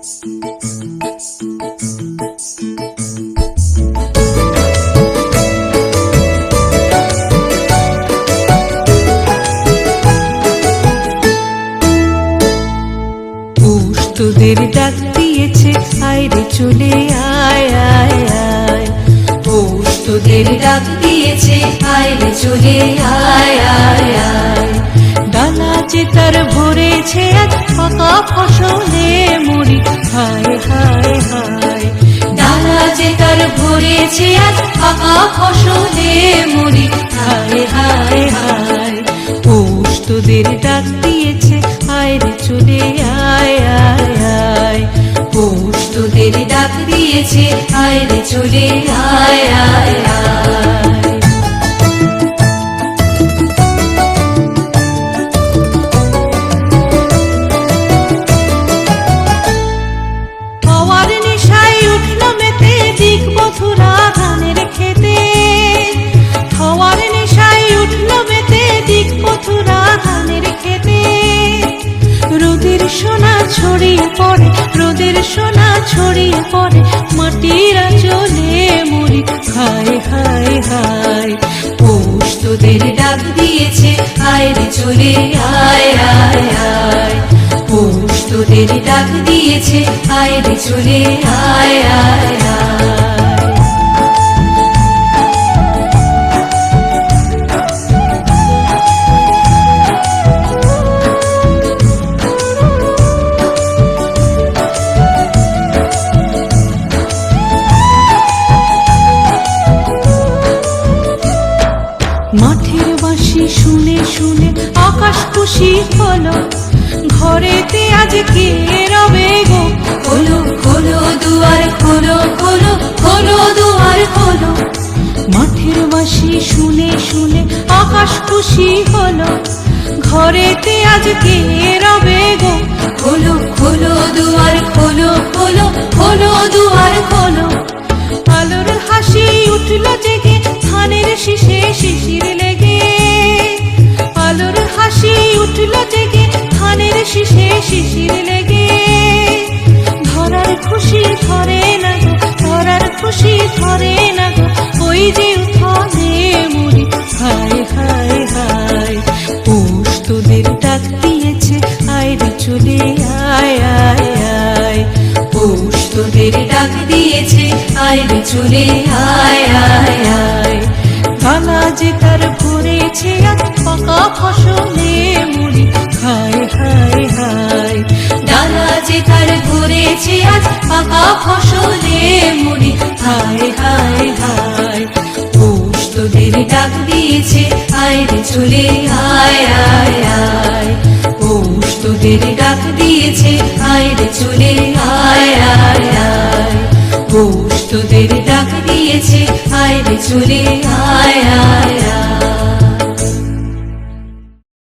তোদের ডাক দিয়েছে আয়রে চলে আয় আয় আয়। পৌষ তোদের ডাক দিয়েছে আইলে চলে আয় আয় আয়। তার ভরেছে আজ কত ফসলে মরি হায় হায় হায়। ডালা যে তার ভরেছে আজ ফাঁকা ফসলে মরি হায় হায় হায়। উষ তোদের ডাক দিয়েছে আয়রে চলে আয় আয় আয়। ছড়িয়ে পড়ে, রোদের সোনা ছড়িয়ে পড়ে, মাটির চলে মরি। হায় হায় হায়, পৌষ তোদের ডাক দিয়েছে, আয় রে চলে, আয় আয় আয়। পৌষ তোদের ডাক দিয়েছে আইলে চলে, আয় আয় আয়। বাঁশি শুনে শুনে আকাশ খুশি হলো। ঘরেতে আজ কে রবে গো? খোলো খোলো দুয়ার খোলো খোলো খোলো দুয়ার খোলো মাঠের বাঁশি শুনে শুনে আকাশ খুশি হলো। ঘরেতে আজ কে রবে গো? খোলো খোলো দুয়ার খোলো খোলো খোলো দুয়ার শিশির লেগে। ধরার খুশি ধরে না গো, ধরার খুশি ধরে না গো। ওই যে উঠানে মুড়ি, হায় হায় হায়। পৌষ তোদের ডাক দিয়েছে আয়রে চলে আয় আয় আয়। পৌষ তোদের ডাক দিয়েছে আইলে চলে আয় আয় আয়। কানা যে তার ভরেছে আজ পাকা ফসলে ঘুরেছে আজ পাকা ফসলে মুড়ি হায় হায় হায়। পৌষ তোদের ডাক দিয়েছে আইলে চলে, আয় আয় আয়। পৌষ তোদের ডাক দিয়েছে আইলে চলে, আয় আয় আয়। পৌষ তোদের ডাক দিয়েছে আইলে চলে, আয় আয় আয়।